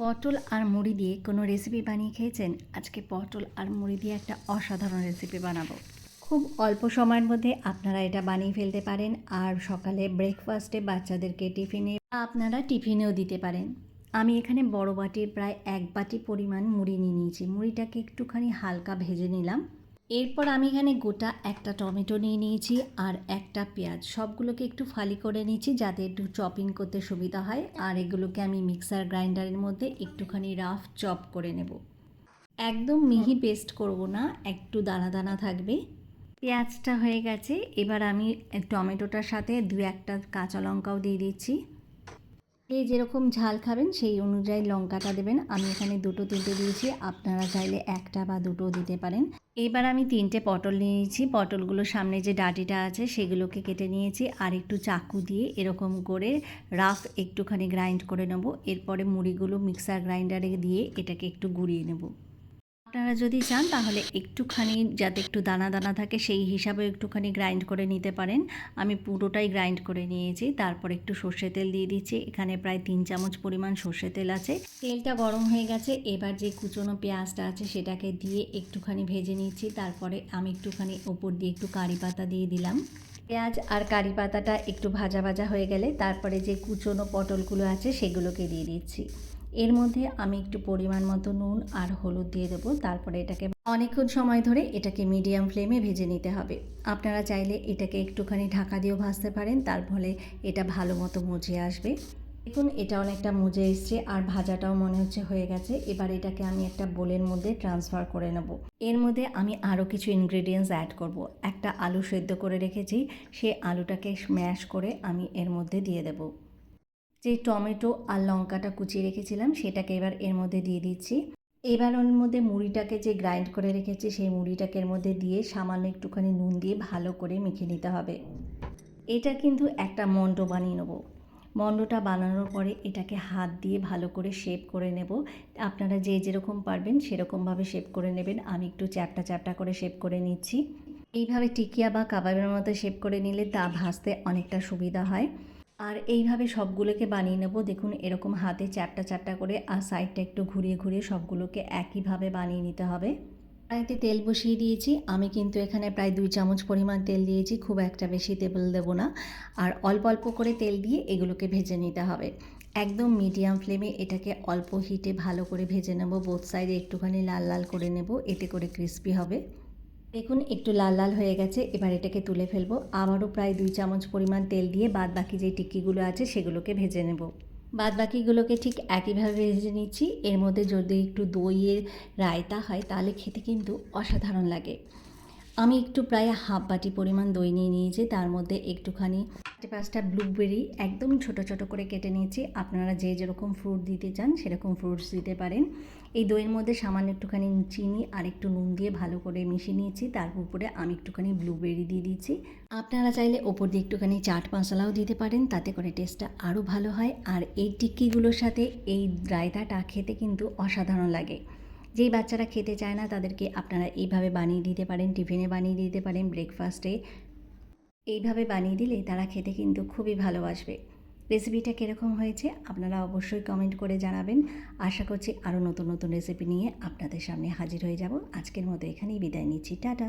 পটল আর মুড়ি দিয়ে কোনো রেসিপি বানিয়ে খেয়েছেন? আজকে পটল আর মুড়ি দিয়ে একটা অসাধারণ রেসিপি বানাবো। খুব অল্প সময়ের মধ্যে আপনারা এটা বানিয়ে ফেলতে পারেন আর সকালে ব্রেকফাস্টে বাচ্চাদেরকে টিফিনে আপনারা টিফিনেও দিতে পারেন। আমি এখানে বড় বাটির প্রায় এক বাটি পরিমাণ মুড়ি নিয়ে নিয়েছি। মুড়িটাকে একটুখানি হালকা ভেজে নিলাম। এরপর আমি এখানে গোটা একটা টমেটো নিয়ে নিয়েছি আর একটা পেঁয়াজ। সবগুলোকে একটু ফালি করে নিয়েছি যাতে একটু চপিং করতে সুবিধা হয়। আর এগুলোকে আমি মিক্সার গ্রাইন্ডারের মধ্যে একটুখানি রাফ চপ করে নেব। একদম মিহি পেস্ট করব না, একটু দানা দানা থাকবে। পেঁয়াজটা হয়ে গেছে। এবার আমি টমেটোটার সাথে দু একটা কাঁচা লঙ্কাও দিয়ে দিচ্ছি। যে যেরকম ঝাল খাবেন, সেই অনুযায়ী লঙ্কাটা দেবেন। আমি এখানে দুটো তিনটে দিয়েছি, আপনারা চাইলে একটা বা দুটো দিতে পারেন। এবার আমি তিনটে পটল নিয়েছি। পটলগুলোর সামনে যে ডাটিটা আছে, সেগুলোকে কেটে নিয়েছি। আর একটু চাকু দিয়ে এরকম করে রাফ একটুখানি গ্রাইন্ড করে নেব। এরপরে মুড়িগুলো মিক্সার গ্রাইন্ডারে দিয়ে এটাকে একটু গুঁড়িয়ে নেব। আপনারা যদি চান, তাহলে একটুখানি যাতে একটু দানা দানা থাকে, সেই হিসাবে একটুখানি গ্রাইন্ড করে নিতে পারেন। আমি পুরোটাই গ্রাইন্ড করে নিয়েছি। তারপর একটু সর্ষে তেল দিয়ে দিচ্ছি। এখানে প্রায় তিন চামচ পরিমাণ সর্ষে তেল আছে। তেলটা গরম হয়ে গেছে। এবার যে কুচনো পেঁয়াজটা আছে, সেটাকে দিয়ে একটুখানি ভেজে নিচ্ছি। তারপরে আমি একটুখানি ওপর দিয়ে একটু কারি পাতা দিয়ে দিলাম। পেঁয়াজ আর কারি পাতাটা একটু ভাজা ভাজা হয়ে গেলে, তারপরে যে কুচনো পটলগুলো আছে, সেগুলোকে দিয়ে দিচ্ছি। এর মধ্যে আমি একটু পরিমাণ মতো নুন আর হলুদ দিয়ে দেবো। তারপরে এটাকে অনেকক্ষণ সময় ধরে এটাকে মিডিয়াম ফ্লেমে ভেজে নিতে হবে। আপনারা চাইলে এটাকে একটুখানি ঢাকা দিয়েও ভাজতে পারেন, তার ফলে এটা ভালো মতো মজে আসবে। দেখুন, এটা অনেকটা মজে এসছে আর ভাজাটাও মনে হচ্ছে হয়ে গেছে। এবার এটাকে আমি একটা বোলের মধ্যে ট্রান্সফার করে নেব। এর মধ্যে আমি আরও কিছু ইনগ্রেডিয়েন্টস অ্যাড করব। একটা আলু সেদ্ধ করে রেখেছি সেই আলুটাকে স্ম্যাশ করে আমি এর মধ্যে দিয়ে দেবো। যে টমেটো আর লঙ্কাটা কুচিয়ে রেখেছিলাম, সেটাকে এবার এর মধ্যে দিয়ে দিচ্ছি। এবার ওর মধ্যে মুড়িটাকে যে গ্রাইন্ড করে রেখেছি, সেই মুড়িটাকে এর মধ্যে দিয়ে সামান্য একটুখানি নুন দিয়ে ভালো করে মেখে নিতে হবে। এটা কিন্তু একটা মন্ড বানিয়ে নেব। মন্ডটা বানানোর পরে এটাকে হাত দিয়ে ভালো করে শেপ করে নেব। আপনারা যে যেরকম পারবেন সেরকমভাবে শেপ করে নেবেন। আমি একটু চ্যাপটা চ্যাপটা করে শেপ করে নিচ্ছি। এইভাবে টিকিয়া বা কাবাবের মতো শেপ করে নিলে তা ভাজতে অনেকটা সুবিধা হয়। আর এইভাবে সবগুলোকে বানিয়ে নেব। দেখুন, এরকম হাতে চ্যাপটা চ্যাপটা করে আর সাইডটা একটু ঘুরিয়ে ঘুরিয়ে সবগুলোকে একইভাবে বানিয়ে নিতে হবে। কড়াইতে তেল বসিয়ে দিয়েছি। আমি কিন্তু এখানে প্রায় দুই চামচ পরিমাণ তেল দিয়েছি। খুব একটা বেশি তেল দেবো না। আর অল্প অল্প করে তেল দিয়ে এগুলোকে ভেজে নিতে হবে। একদম মিডিয়াম ফ্লেমে এটাকে অল্প হিটে ভালো করে ভেজে নেব। বোথ সাইডে একটুখানি লাল লাল করে নেব। এতে করে ক্রিস্পি হবে। দেখুন, একটু লাল লাল হয়ে গেছে, এবার এটাকে তুলে ফেলব। আবারও প্রায় দুই চামচ পরিমাণ তেল দিয়ে বাদ বাকি যে টিক্কিগুলো আছে, সেগুলোকে ভেজে নেব। বাদ বাকিগুলোকে ঠিক একইভাবে ভেজে নিচ্ছি। এর মধ্যে যদি একটু দইয়ের রায়তা হয়, তাহলে খেতে কিন্তু অসাধারণ লাগে। আমি একটু প্রায় হাফ বাটি পরিমাণ দই নিয়ে নিয়েছি, তার মধ্যে একটুখানি পাঁচটা ব্লুবেরি একদম ছোট ছোট করে কেটে নিয়েছি। আপনারা যে যেরকম ফ্রুট দিতে চান সেরকম ফ্রুটস দিতে পারেন। এই দইয়ের মধ্যে সামান্য একটুখানি চিনি আর একটু নুন দিয়ে ভালো করে মিশিয়ে নিয়েছি, তার উপরে আমি একটুখানি ব্লুবেরি দিয়ে দিয়েছি। আপনারা চাইলে ওপর দিয়ে একটুখানি চাট মশলাও দিতে পারেন, তাতে করে টেস্টটা আরও ভালো হয়। আর এই টিক্কিগুলোর সাথে এই রায়তাটা খেতে কিন্তু অসাধারণ লাগে। যেই বাচ্চারা খেতে চায় না, তাদেরকে আপনারা এইভাবে বানিয়ে দিতে পারেন, টিফিনে বানিয়ে দিতে পারেন ব্রেকফাস্টে এইভাবে বানিয়ে দিলে তারা খেতে কিন্তু খুবই ভালোবাসবে। রেসিপিটা কীরকম হয়েছে, আপনারা অবশ্যই কমেন্ট করে জানাবেন। আশা করছি আরও নতুন নতুন রেসিপি নিয়ে আপনাদের সামনে হাজির হয়ে যাব। আজকের মতো এখানেই বিদায় নিচ্ছি। টাটা!